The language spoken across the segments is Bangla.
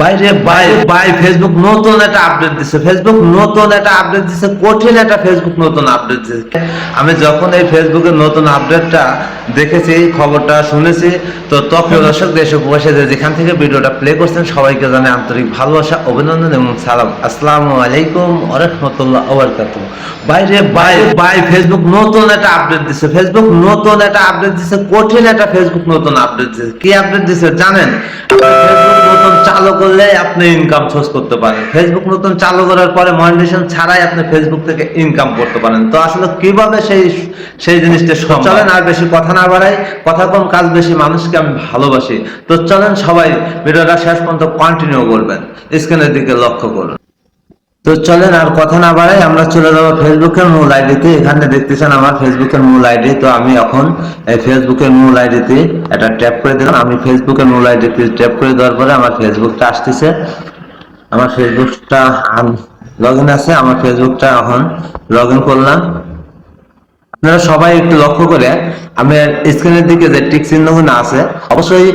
বাইরে বাই বাই ফেসবুক নতুন একটা আপডেট দিছে। ফেসবুক নতুন একটা আপডেট দিছে, কঠিন একটা ফেসবুক নতুন আপডেট দিছে। আমি যখন এই ফেসবুকের নতুন আপডেটটা দেখেছি, খবরটা শুনেছি, তো তখন দর্শক দেশে বসে যে যেখান থেকে ভিডিওটা প্লে করছেন, সবাইকে জানে আন্তরিক ভালোবাসা, অভিনন্দন এবং সালাম। আসসালামু আলাইকুম ওরহমতুল্লাহ ওবরকাতু বাইরে বাই বাই ফেসবুক নতুন একটা আপডেট দিছে। ফেসবুক নতুন একটা আপডেট দিছে, কঠিন একটা ফেসবুক নতুন আপডেট দিছে। কি আপডেট দিছে জানেন? ফেসবুক নতুন চালু করলে আপনি ইনকাম সোর্স করতে পারেন। ফেসবুক নতুন চালু করার পরে মনিটেশন ছাড়াই আপনি ফেসবুক থেকে ইনকাম করতে পারেন। তো আসলে কীভাবে সেই সেই জিনিসটা সম্ভব? চলেন আর বেশি কথা না বাড়াই কথা কম কাজ বেশি মানুষকে আমি ভালোবাসি। তো চলেন সবাই ভিডিওটা শেষ পর্যন্ত কন্টিনিউ করবেন। স্ক্রিনের দিকে লক্ষ্য করুন। তো চলেন আর কথা না বাড়াই, আমরা চলে যাব ফেসবুকের মূল আইডিতে। এখানে দেখতেছেন আমার ফেসবুকের মূল আইডি। তো আমি এখন এই ফেসবুকের মূল আইডিতে এটা ট্যাপ করে দিলাম। আমি ফেসবুকের মূল আইডিতে ট্যাপ করে দেওয়ার পরে আমার ফেসবুকটা আসতেছে। আমার ফেসবুকটা লগ ইন আছে। আমার ফেসবুকটা এখন লগ ইন করলাম। আপনারা সবাই একটু লক্ষ্য করে আমি স্ক্রিনের দিকে যে টিক চিহ্নগুলো আছে, অবশ্যই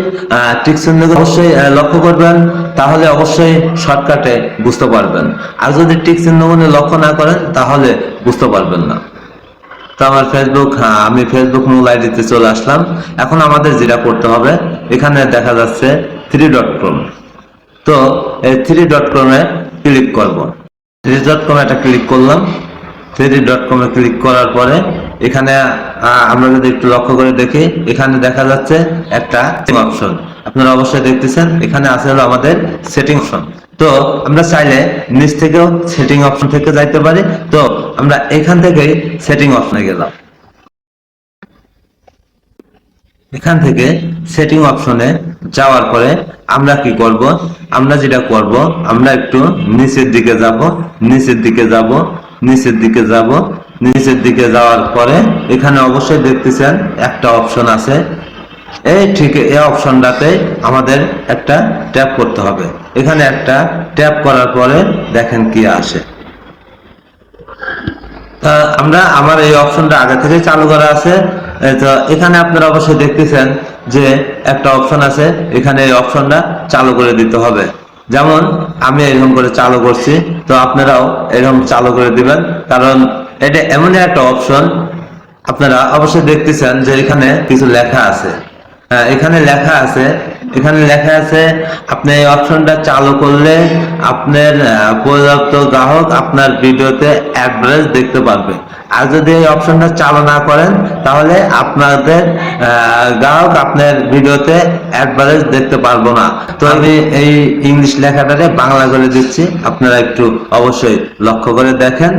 টিক চিহ্নগুলো অবশ্যই লক্ষ্য করবেন, তাহলে অবশ্যই শর্টকাটে বুঝতে পারবেন। আর যদি টিক চিহ্নগুলো লক্ষ্য না করেন, তাহলে বুঝতে পারবেন না। তো আমার ফেসবুক আমি ফেসবুক মূল আইডিতে চলে আসলাম। এখন আমাদের যেটা করতে হবে, এখানে দেখা যাচ্ছে থ্রি ডট কম তো এই থ্রি ডট কমে ক্লিক করব। থ্রি ডট কমে একটা ক্লিক করলাম। থ্রি ডট কমে ক্লিক করার পরে এখানে আমরা যদি একটু লক্ষ্য করে দেখি, এখানে দেখা যাচ্ছে একটা অপশন আপনারা অবশ্যই দেখতেছেন, এখানে আছে হলো আমাদের সেটিং অপশন তো, আমরা চাইলে নিচ থেকেও সেটিং অপশন থেকে যাইতে পারি। তো, আমরা এখান থেকেই সেটিং অপশনে গেলাম। এখান থেকে সেটিং অপশনে যাওয়ার পরে আমরা কি করব? আমরা যেটা করব, আমরা একটু নিচের দিকে যাব, নিচের দিকে যাব, নিচের দিকে যাব নিচের দিকে যাওয়ার পরে এখানে অবশ্যই দেখতেছেন একটা অপশন আছে। এই ঠিক এই অপশনটাতে আমাদের একটা ট্যাপ করতে হবে। এখানে একটা ট্যাপ করার পরে দেখেন কি আসে। আমরা আমার এই অপশনটা আগে থেকে চালু করা আছে। তো এখানে আপনারা অবশ্যই দেখতেছেন যে একটা অপশন আছে, এখানে এই অপশনটা চালু করে দিতে হবে। যেমন আমি এরকম করে চালু করছি, তো আপনারাও এরকম চালু করে দিবেন। কারণ এটা এমন একটা অপশন আপনারা অবশ্যই দেখতেছেন যে এখানে কিছু লেখা আছে। হ্যাঁ, এখানে লেখা আছে এখানে লেখা আছে আপনি এই অপশনটা চালু করলে আপনার পর্যাপ্ত গ্রাহক আপনার ভিডিওতে অ্যাড্রেস দেখতে পারবে। আর যদি এই অপশনটা চালু না করেন, তাহলে আপনাদের গ্রাহক আপনার ভিডিওতে অ্যাডভারেজ দেখতে পারব না। তো আমি এই ইংলিশ লেখাটারে বাংলা করে দিচ্ছি। আপনারা একটু অবশ্যই লক্ষ্য করে দেখেন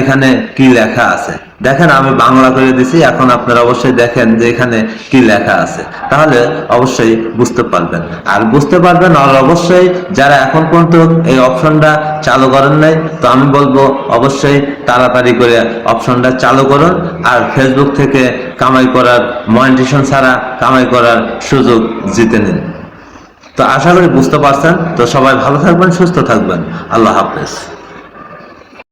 এখানে কি লেখা আছে। দেখেন, আমি বাংলা করে দিছি, এখন আপনারা অবশ্যই দেখেন যে এখানে কি লেখা আছে। তাহলে অবশ্যই বুঝতে পারবেন। আর বুঝতে পারবেন, আর অবশ্যই যারা এখন পর্যন্ত এই অপশনটা চালু করেন নাই, তো আমি বলব অবশ্যই তাড়াতাড়ি করে অপশনটা চালু করুন আর ফেসবুক থেকে কামাই করার মনিটেশন ছাড়া কামাই করার সুযোগ জিতে নিন। তো আশা করি বুঝতে পারছেন। তো সবাই ভালো থাকবেন, সুস্থ থাকবেন। আল্লাহ হাফেজ।